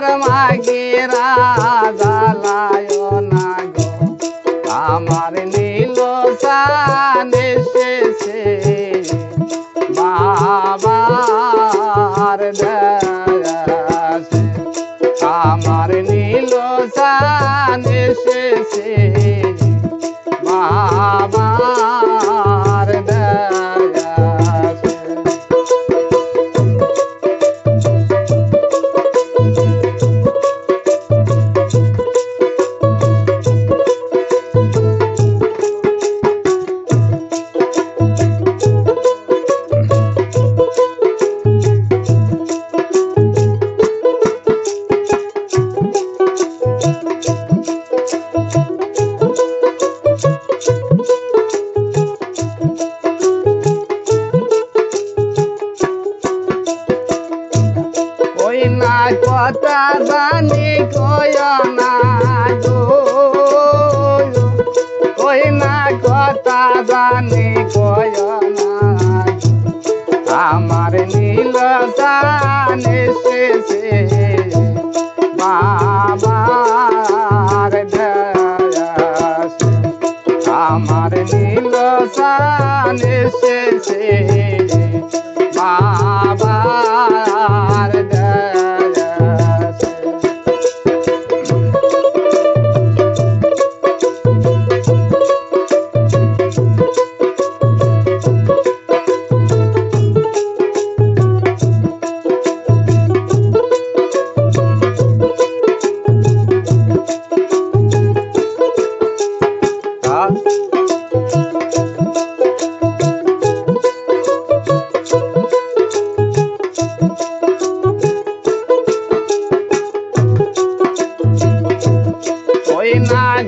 আমার মাগে রাজালায় না গো আমার নীল সান এসেছে। বাবার আমার নীল সান জানি কয় না গো কই না কথা জানি কয়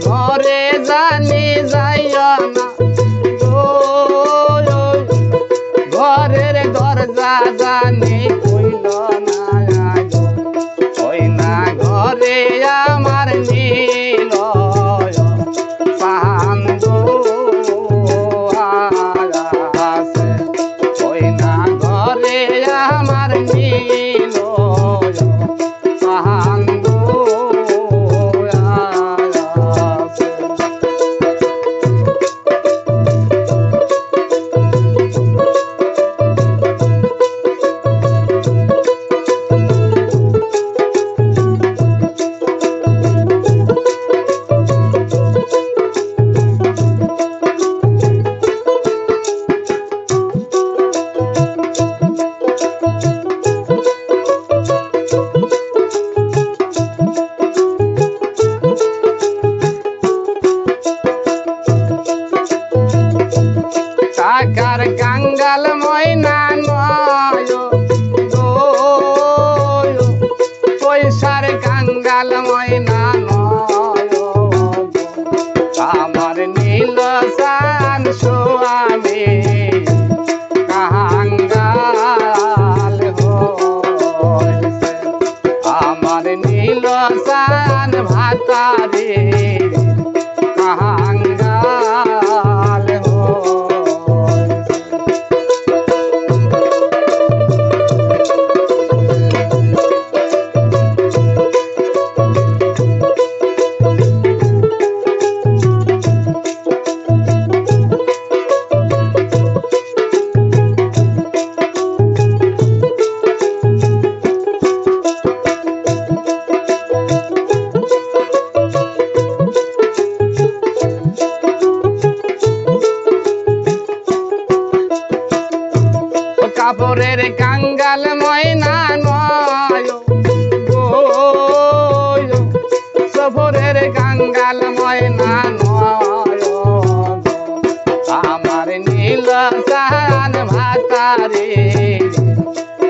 ঘরে காலமாய்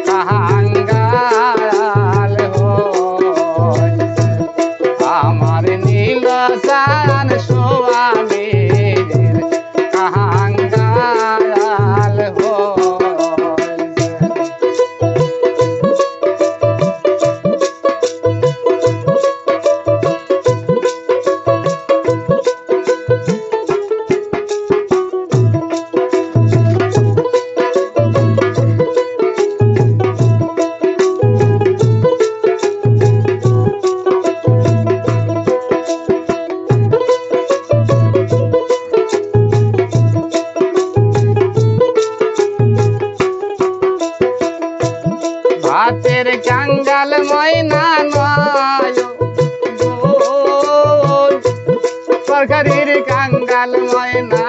कहा ময়না নয়। সরকারির কাঙ্গাল ময়না।